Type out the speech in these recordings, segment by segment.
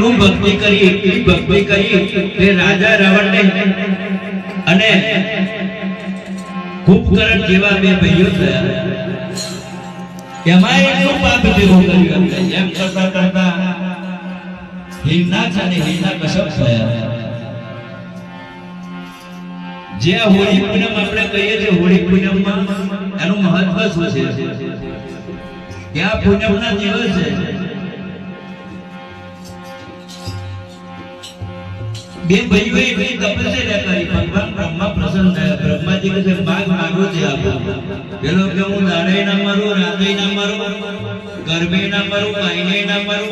એટલું ભક્તિ કરી એટલી ભક્તિ કરી કે રાજા રાવણને અને કુંભકર્ણ જેવા બે ભાઈઓ થયા. એમાં એટલું પાપ ભેગું કર્યું એમ કરતા કરતા હિમનાથ અને હિમના કશ્યપ થયા. જે હોળી પૂનમ આપણે કહીએ છીએ, હોળી પૂનમમાં એનું મહત્વ શું છે? ત્યાં પૂનમના દિવસ દિવસે બે ભાઈઓએ તપસ્યા કરી. ભગવાન બ્રહ્મા પ્રસન્ન થયા. બ્રહ્માજી કહે છે માગ છે આપો. પેલો કે હું દાડે ના મારું, રાતે ના મારું, ગરબે ના મારું, કાઈને ના મારું,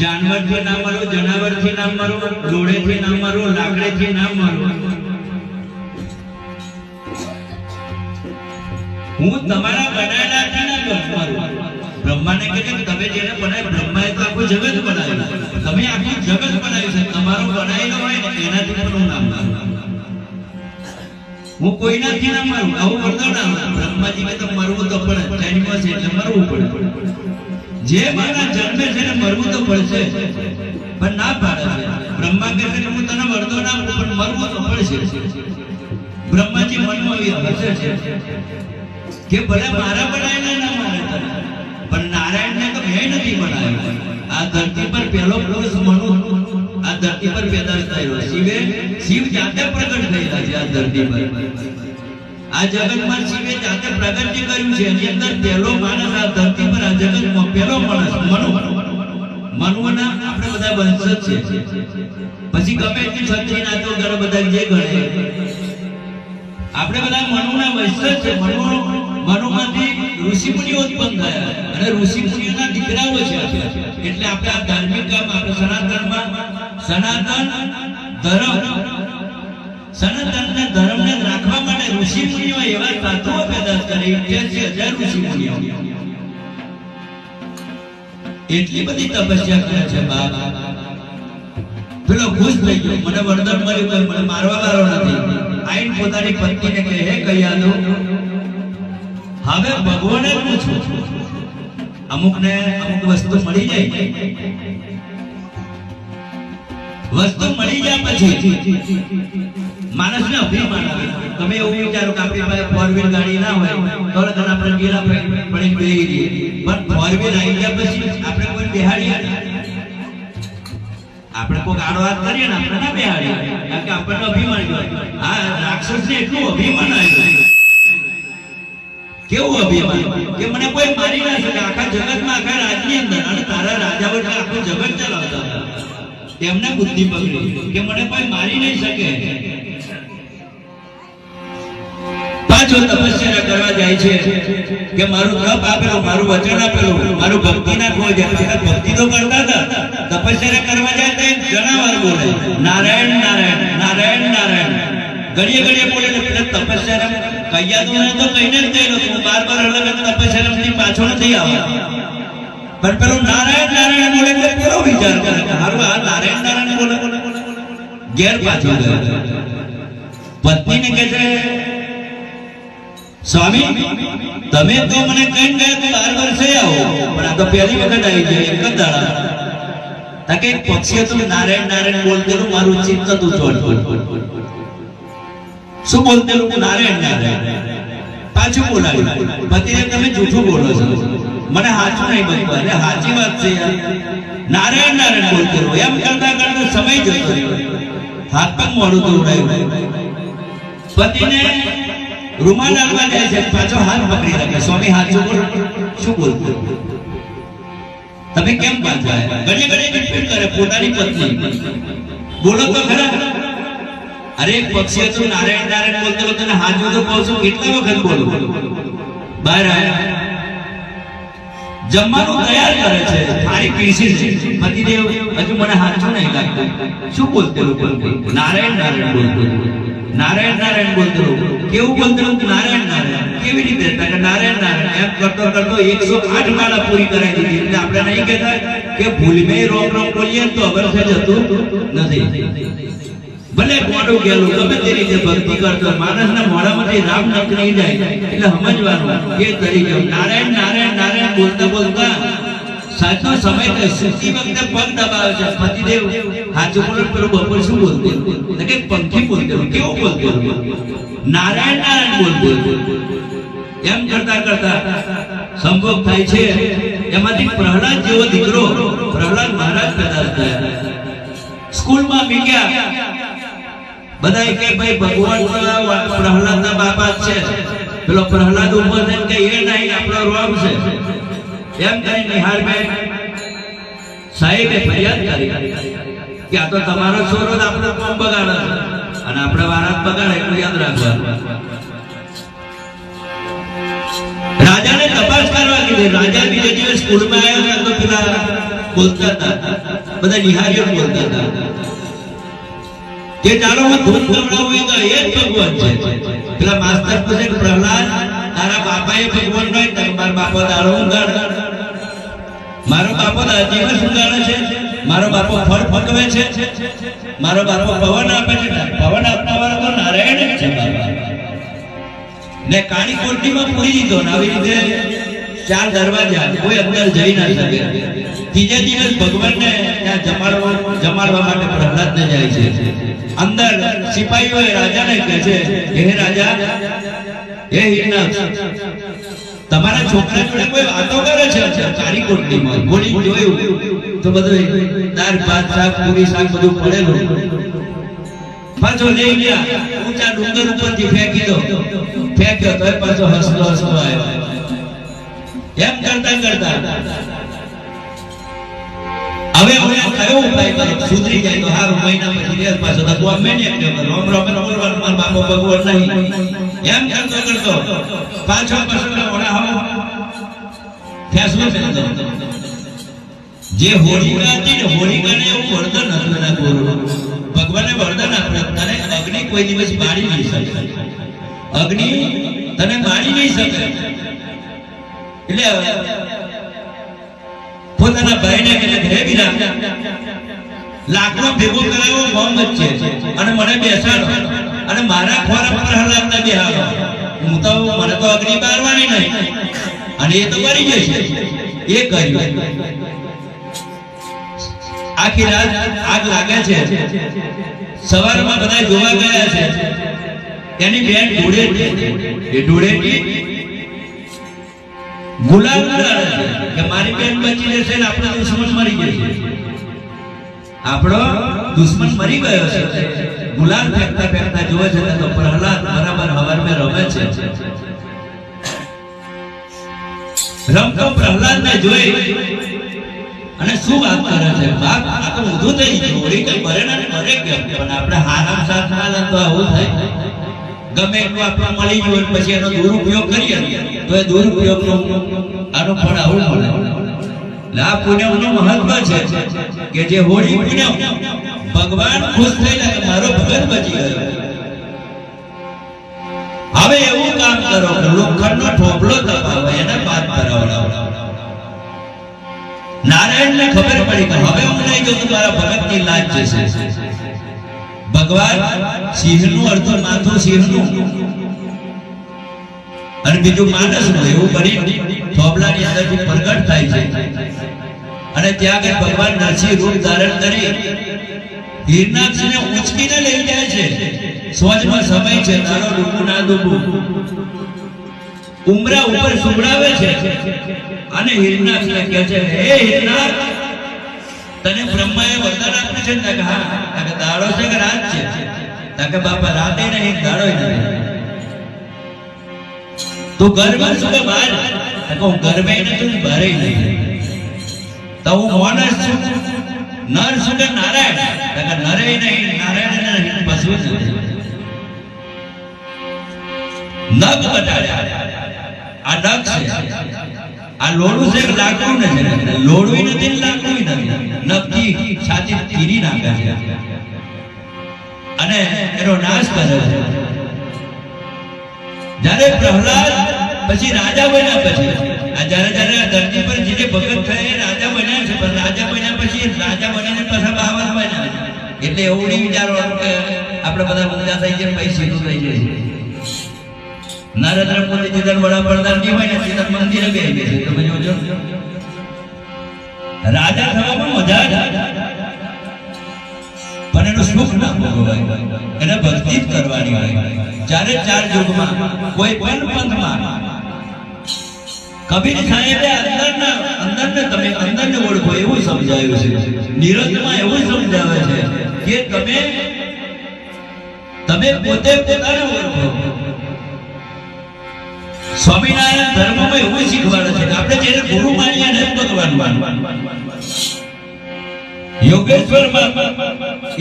જાનવરથી ના મારું, જનાવરથી ના મારું લોડેથી ના મારું, લાકડેથી ના મારું. હું તમારા બનાયેલા બ્રહ્માને કહે તમે જેને બનાવ્યું બ્રહ્માએ તો આખું જગત બનાવ્યું. તમે આખું જગત બનાવ્યું છે. તમારું બનાવેલું હોય ને એનાથી પણ હું નામ હું કોઈનાથી ના મારું? આવું કરતો ના બ્રહ્માજી કે તો મરવું તો પડે. જન્મ છે એટલે મરવું પડે. જે મારા જન્મે છે ને મરવું તો પડશે. પણ ના પાડે બ્રહ્મા કહે છે હું તને વળતો ના પણ મરવું તો પડશે. બ્રહ્માજી મનમાં હસે છે કે ભલે મારા બનાવેલા ના મારે તને પણ નારાયણને તો મેં નથી બનાવ્યો આ ધરતી પર પહેલો પુરુષ મનુ. આ ધરતી પર પેદા થયો શિવે શિવ જાતે પ્રગટ થયેલા છે આ ધરતી પર. આ જગતમાં શિવે જાતે પ્રગટ કર્યું છે. એની અંદર પહેલો માણસ આ ધરતી પર, આ જગતમાં પહેલો માણસ મનુ. મનુના આપણે બધા વંશજ છે. પછી ગમે એટલી છત્રી નાચો કરો, બધા જે ગણે. આપણે બધા મનુના વંશજ છે. મનુ મનુમાંથી ઋષિ મુનિઓ ઉત્પન્ન થયા. અને ઋષિ મુનિઓના દીકરાઓ છે. એટલે આપણે આ ધાર્મિક કામ આપણે સનાતનમાં, સનાતન ધર્મ સનાતન ધર્મને રાખવા માટે ઋષિ મુનિઓ એવા સાધુઓ પેદા કરે 88000 ઋષિ મુનિઓ એટલી બધી તપસ્યા કરે છે બાપ. પેલો ખુશ થઈ ગયો. મને વરદાન મળ્યું મને મારવા વાળો નથી. આઈન પોતાની પત્નીને કહે, હે કૈયાદો હવે ભગવાને પૂછું અમુકને અમુક વસ્તુ મળી જાય વસ્તુ મળી જાય પછી માણસને અભિમાન આવે. તમે એવું વિચારો કે આપણી પાસે ફોર વ્હીલ ગાડી ના હોય, તો તને આપણે ગેલા પડી બેહી રહીએ. પણ ફોર વ્હીલ આવી ગયા પછી આપણે કોઈ બેહાડીએ આપણે કોઈ આડો હાથ કરીએ ને આપણે ના બેહાડીએ. કારણ કે આપણને અભિમાન હોય હા, રાક્ષસને એટલું અભિમાન આવ્યું. કેવું અભિમાન? કે મને કોઈ મારી ના શકે, આખા જગતમાં, આખા રાજની અંદર, અને તારા રાજા વડે આખું જગત ચલાવતા તેમને બુદ્ધિ પકડી કે મને કોઈ મારી નહીં શકે. પાછો તપસ્યા કરવા જાય છે કે મારું તપ આપેલું, મારું વચન આપેલું, મારું ભક્તિ ના ખોઈ જાય. ભક્તિ તો કરતા હતા. તપસ્યા કરવા જાય તો ઘણા બોલે, નારાયણ નારાયણ નારાયણ નારાયણ. ઘડીએ ઘડીએ બોલે તપસ્યા કૈયા કહીને જ બાર અલગ તપસ્યા થી પાછો નથી પણ પેલો નારાયણ નારાયણ બોલે વિચાર કરે કે આ નારાયણ નારાયણ બોલે. ઘેર પાછો ગયો. પત્નીને કહે છે, સ્વામી, તમે તો મને કઈ ગયા તો બાર વર્ષે આવો. પણ આ તો પહેલી વખત આવી ગયા તાકે એક પક્ષી હતું નારાયણ નારાયણ બોલતેલું મારું ચિત્ત તું શું બોલતેલું નારાયણ નારાયણ. પાછું બોલાવ્યું પતિને તમે જૂઠું બોલો છો. મને સાચું નહીં બનતું. અરે સાચી વાત છે નારાયણ નારાયણ નારાયણ રહો એમ કરતા કરતા સમય જતો રહ્યો. હાથ પગ મોડું તો ઉડાયું. પતિને રૂમાલ આલવા જાય છે. પાછો હાથ પકડી રાખે. સ્વામી સાચું બોલ. શું બોલતું તમે કેમ પાછા ઘડી ઘડીએ રિપીટ કરે, પોતાની પત્ની. બોલો તો ખરા. અરે પક્ષી હતું નારાયણ નારાયણ બોલતો હતો તને હાથ તો કહું કેટલા વખત બોલો? બહાર જમવાનું તૈયાર કરે છે. થાળી પીરસી છે. પતિદેવ, હજુ મને હાચું નહીં લાગતું. શું બોલતો નારાયણ નારાયણ બોલતો નારાયણ નારાયણ બોલતો કેવું બોલતો નારાયણ નારાયણ. કેવી રીતે? નારાયણ નારાયણ. એમ કરતો કરતો એકસો આઠ માળા પૂરી કરાવી દીધી. એટલે આપણે નહીં કહેતા કે ભૂલમે રોમ રોમ બોલીએ તો અગર થઈ જતું નથી. ભલે મોડું ગેલું, ગમે તે રીતે ભક્તિ કરતો માણસના મોઢામાંથી રામ નીકળી જાય. એટલે સમજવાનું, એ ગયો નારાયણ નારાયણ નારાયણ બોલતા બોલતા સાચો સમય તો સુતી વખતે પગ દબાવે છે. પતિદેવ, હાચું બોલો, પેલું બપોર શું બોલતો? એટલે કે પંખી બોલતો કેવું બોલતો નારાયણ નારાયણ બોલતો એમ કરતા કરતા સંભોગ થાય છે. એમાંથી પ્રહલાદ જેવો દીકરો, પ્રહલાદ મહારાજ પેદા થયા. સ્કૂલમાં મીક્યા બધા કે ભાઈ ભગવાન પ્રહલાદ ના બાપા છે. પેલો પ્રહલાદ ઊભો થઈને કે એ નહીં આપણો રોમ છે. એમ કરી નિહાળભાઈ, સાહેબે ફરિયાદ કરી કે આ તો તમારો છોરો જ આપણો કોમ બગાડે છે. અને આપણે વારાત બગાડે, એટલું યાદ રાખવાનું. રાજાને તપાસ કરવા કીધી. રાજા બીજે દિવસ સ્કૂલમાં આવ્યો તો પેલા બોલતા હતા. બધા નિહારીઓ બોલતા હતા. કે ચાલો હું ધૂમ ગવડાવું એ તો એ જ ભગવાન છે. પેલા માસ્ટર પૂછે પ્રહલાદ, તારા બાપાએ ભગવાન નહીં તો મારા બાપો તારો ઉગાડ મારો બાપો દિવસ ઊંઘાડે છે? મારો બાપો ફળ ફકવે છે? મારો બાપો પવન આપે છે? પવન આપનાવાળો તો નારાયણ જ છે બાપા. ને કાળી કોટડીમાં પૂરી દીધો ને આવી રીતે ચાર દરવાજા કોઈ અંદર જઈ ના શકે. ત્રીજે દિવસ ભગવાનને ત્યાં જમાડવા જમાડવા માટે પ્રહલાદને જાય છે. અંદર સિપાહીઓ રાજાને કહે છે, હે રાજા, હે હિરનાક્ષ તમારા છોકરા કોઈ વાતો કરે છે? તારી કોટલી માં બોલી જોયું. તો બધું દાળ, ભાત, શાક, પૂરી, શાક બધું પડેલું. પાછો લઈ ગયા, ઊંચા ડુંગર ઉપરથી ફેંકી દો. ફેંક્યો તો પાછો હસતો હસતો આવ્યો. એમ કરતા કરતા હવે હવે કયો ઉપાય કરો સુધરી જાય તો હારું, મહિના પછી રેલ પાછો તો ગોમ મેં ને કે રોમ રોમ બોલવાનું, માર બાપો ભગવાન નહીં. એમ કરતો કરતો પાછો પાછો ઓડા હો ફેસલો ફેરતો જે હોળિકા હતી ને હોળિકાને એવું વરદાન હતું એના ગુરુ. ભગવાને વરદાન આપ્યું. તને અગ્નિ કોઈ દિવસ મારી નહીં શકે. અગ્નિ તને મારી નહીં શકે. એટલે પોતાના ભાઈને કહે હે વીરા લાકડો ભેગો કરાવ્યો મોહમ્મદ છે અને મને બેસાડો. અને મારા ખોરાક પ્રહલાદને બેહાડો. હું તો, મને તો અગ્નિ બારવાની નહીં. અને એ તો મરી જશે એ કર્યું. આખી રાત આગ લાગે છે. સવારમાં બધા જોવા ગયા છે. એની બેન ઢોળે એ ઢોળેટી ઉડાડે કે મારી બેન બચી જશે ને આપણો દુશ્મન મરી જશે આપણો દુશ્મન મરી ગયો છે. ગુલાબ ફેંકતા ફેંકતા જોવે છે તો પ્રહલાદ બરાબર હવાર મેં રમે છે. રમતો પ્રહલાદ ને જોઈ અને શું વાત કરે છે? બાપ, આ તો ઊંધું થઈ ગયું. હોળી કઈ મરે ને મરે કેમ પણ આપણે હારામ સાથ ના તો આવું થાય. ગમે એટલું આપણે મળી ગયું પછી એનો દુરુપયોગ કરીએ, તો એ દુરુપયોગ આનો ફળ આવું એટલે આ પુણ્યનું મહત્વ છે કે જે હોળી પુણ્ય, ભગવાન ખુશ કે મારો ભગત બચી ગયો. હવે એવું કામ કરો કે લોખંડનો ઠોપલો દબાવો એને પાર કરાવડાવો. નારાયણને ખબર પડી કે હવે હું નહીં જોઉં મારા ભગતની લાજ જશે. ભગવાન, સિંહનું અડધું માથું સિંહનું. અને બીજું માણસનું, એવું કરી થોબલાની અંદરથી પ્રગટ થાય છે. અને ત્યાં આગળ ભગવાન નરસિંહ રૂપ ધારણ કરી હિરનાક્ષને ઉચકીને લઈ જાય છે. સ્વજમાં સમય છે તારો ડૂબું ના ડૂબું ઉમરા ઉપર સુમડાવે છે. અને હિરનાક્ષને કહે છે, હે હિરનાક્ષ તને બ્રહ્માએ વરદાન આપ્યું છે ને હા કે દાડો છે કે રાત છે? તા બાપા, રાતે નહીં દાડો નહીં. તું ગર્ભ છું કે બહાર? તા હું ગર્ભે નથી ને બહાર નહીં. તો હું મોનસ છું. નર છું કે નારાયણ? તા નરે નહીં, નારાયણ નહીં, પશુ નથી. નખ બતાડ્યા. આ નગ છે. આ લોડું છે કે લાકડું નથી? લોડું નથી લાકડું નથી. નખથી છાતી ચીરી નાખે છે. અને એનો નાશ કરે છે. જ્યારે પ્રહલાદ, પછી રાજા બન્યા પછી, આ જ્યારે જ્યારે ધરતી પર જે ભગત થયા એ રાજા બન્યા છે, પણ રાજા બન્યા પછી રાજા બનીને પાછા બાવા બન્યા. એટલે એવું નહીં વિચારવાનું કે આપણે બધા ઊંધા થઈ જાય પછી સીધું થઈ જાય નરેન્દ્ર મોદી જીધર વડાપ્રધાન હોય ને સીધા મંદિરે બે તમે જોજો. રાજા થવામાં મજા પણ એનું સુખ ના ભોગવાય. એને ભક્તિ જ કરવાની હોય. ચારે ચાર યુગમાં કોઈ પણ પંથમાં કબીર સાહેબે અંદરના અંદરને તમે અંદરને ઓળખો, એવું સમજાયું છે. નિરંતમાં એવું સમજાવે છે કે તમે તમે પોતે પોતાને ઓળખો. સ્વામિનારાયણ ધર્મમાં એવું શીખવાડે છે આપણે જેને ગુરુ માનીએ ને ભગવાન માનવાનું યોગેશ્વર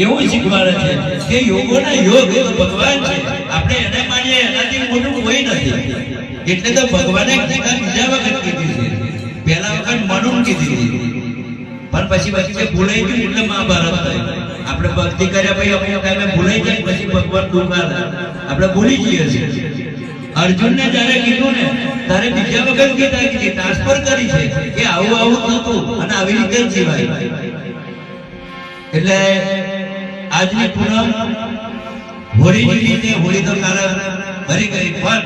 એવું શીખવાડે છે કે યોગોના યોગ ભગવાન છે. આપણે એને માનીએ એનાથી મોટું કોઈ નથી. એટલે તો ભગવાને ગીતા બીજા વખત કીધી છે. પહેલા વખત મનુન કીધી પણ પછી પછી ભૂલાઈ ગયું એટલે મહાભારત થાય. આપણે ભક્તિ કર્યા પછી અમુક ટાઈમે ભૂલાઈ જાય, પછી ભગવાન દુર્ગા આપણે ભૂલી જઈએ છીએ. અર્જુનને જ્યારે કીધું ને, ત્યારે બીજા વખત કીધા કે ટ્રાન્સફર કરી છે કે આવું આવું થતું અને આવી રીતે જ જીવાય. એટલે આજની પૂનમ હોળી રીતે, હોળી તો કાલે ભરી ગઈ પણ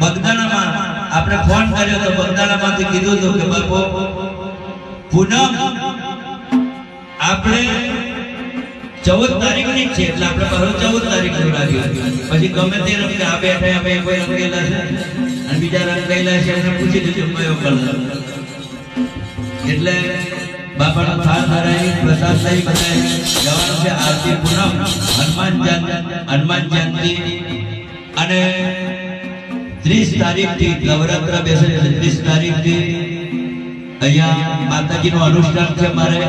બગદાણામાં આપણે ફોન કર્યો તો બગદાણામાંથી કીધું હતું કે બાપુ, પૂનમ, આપણે ચૌદ તારીખની છે એટલે આપણે પહેલો ચૌદ તારીખનું રાખ્યું પછી ગમે તે રંગ આ બેઠા અમે કોઈ રંગેલા છે અને બીજા રંગેલા છે એને પૂછી દીધું કયો કલર એટલે બાપાનો થાળ ધરાવી પ્રસાદ લઈ બધા જવાનું છે આરતી પૂનમ, હનુમાન જયંતિ હનુમાન જયંતિ. અને ત્રીસ તારીખથી નવરાત્ર બેસે છે, ત્રીસ તારીખથી. અહીંયા માતાજીનું અનુષ્ઠાન છે મારે.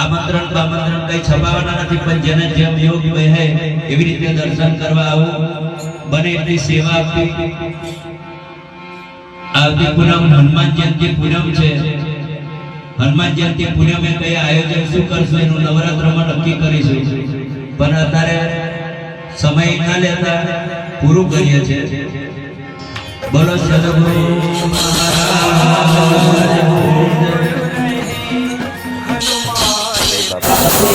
આમંત્રણ આમંત્રણ કઈ છપાવાના નથી, પણ જેને જેમ યોગ વહે એવી રીતે દર્શન કરવા આવું. બને એટલી સેવા આપવી. આવતી પૂનમ હનુમાન જયંતિ પૂનમ છે. હનુમાન જયંતિ એ કઈ આયોજન શું કરશું એનું નવરાત્રમાં નક્કી કરીશું. પણ અત્યારે સમય ના લેતા પૂરું કરીએ છીએ બોલો સદગુરુ મહારાજ.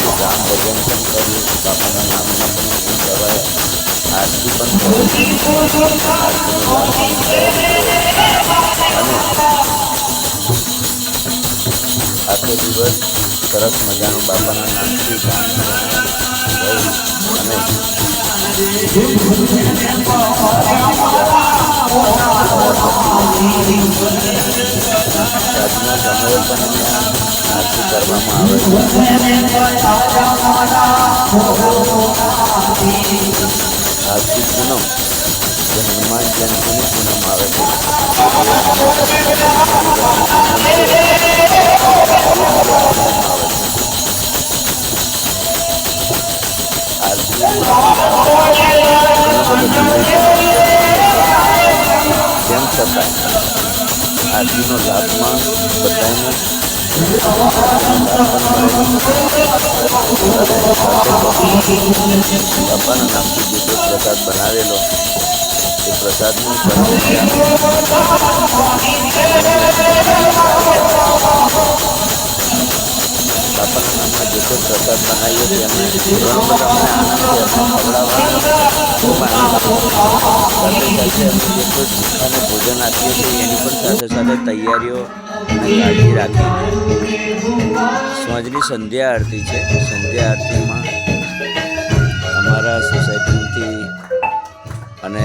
મજાનું આયોજન બાપાના બધા જેમની સરસ મજાનું બાપાના નામથી સાંજના સમયે પણ કરવામાં આવે છે આરતી પૂનમ જે હનુમાન જયંતિની પૂનમ આવે છે તેમ છતાં આરતીનો લાભમાં બધાને બાપાના નામથી જે પ્રસાદ બનાવેલો, એ પ્રસાદનું બાપાના નામમાં જે પ્રસાદ બનાવ્યો છે એમને ઘણો બધો ખવડાવવા આનંદ થાય. કોઈ ભોજન આપીએ છીએ એની પણ સાથે સાથે તૈયારીઓ અને કાળજી રાખી સાંજની સંધ્યા આરતી છે સંધ્યા આરતીમાં અમારા સોસાયટીથી અને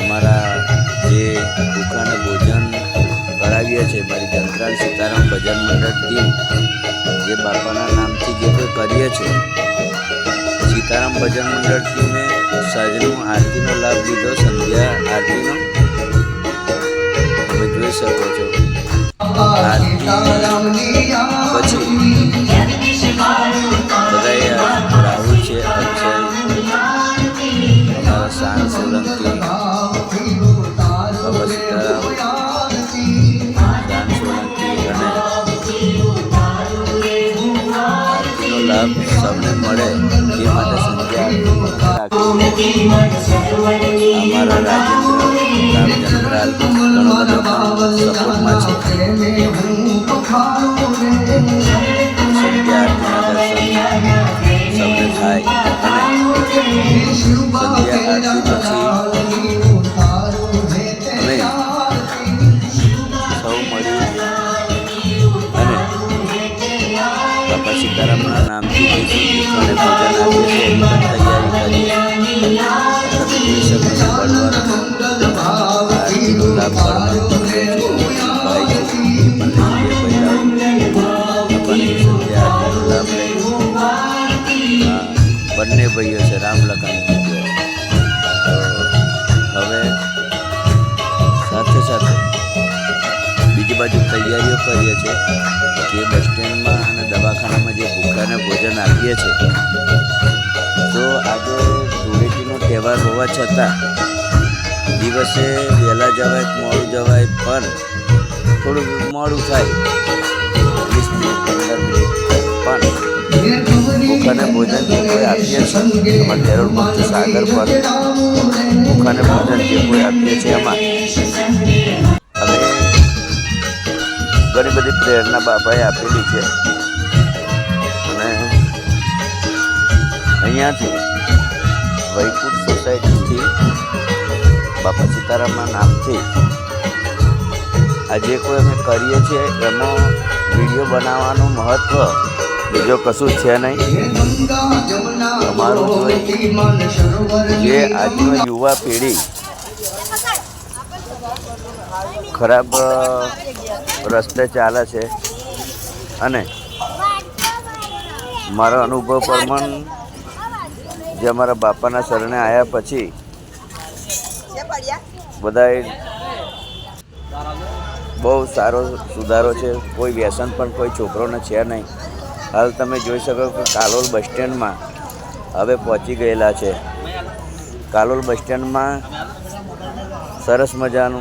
અમારા જે દુકાને ભોજન કરાવીએ છીએ મારી જંત્રાલ સીતારામ ભજન મંડળ ટીમ જે બાપાના નામથી જે કોઈ કરીએ છીએ સીતારામ ભજન મંડળ ટીમે સાંજનો આરતીનો લાભ લીધો, સંધ્યા આરતીનો. તમે જોઈ શકો છો. આરતી પછી અમારા રાજેન્દ્ર રામચંદ્રાલ ઘણો બધો પણ સપોર્ટમાં છે લખન હવે સાથે સાથે બીજી બાજુ તૈયારીઓ કરીએ છીએ કે બસ સ્ટેન્ડમાં અને દવાખાનામાં જે ભૂખાને ભોજન આપીએ છીએ. તો આજે ધૂળેટીનો તહેવાર હોવા છતાં દિવસે વહેલા જવાય, મોડું જવાય, પણ થોડું મોડું થાય. વીસ મિનિટ, પંદર મિનિટ, પણ ભૂખાને ભોજન જે કોઈ આપીએ છીએ, એમાં ધેરોડ મુક્ત સાગર પર ભૂખાને ભોજન જે કોઈ આપીએ છીએ, એમાં અમે ઘણી બધી પ્રેરણા બાપાએ આપેલી છે. અને અહીંયાથી વૈકુંઠ સોસાયટીથી બાપા સીતારામના નામથી આ જે કોઈ અમે કરીએ છીએ, એમાં વીડિયો બનાવવાનું મહત્ત્વ બીજો કશું છે નહીં. તમારું જે આજની યુવા પેઢી ખરાબ રસ્તે ચાલે છે અને મારા અનુભવ પ્રમાણ જે અમારા બાપાના શરણે આવ્યા પછી બધાએ બહુ સારો સુધારો છે. કોઈ વ્યસન પણ કોઈ છોકરોને છે નહીં. હાલ તમે જોઈ શકો કે કાલોલ બસ સ્ટેન્ડમાં હવે પહોંચી ગયેલા છે. કાલોલ બસ સ્ટેન્ડમાં સરસ મજાનું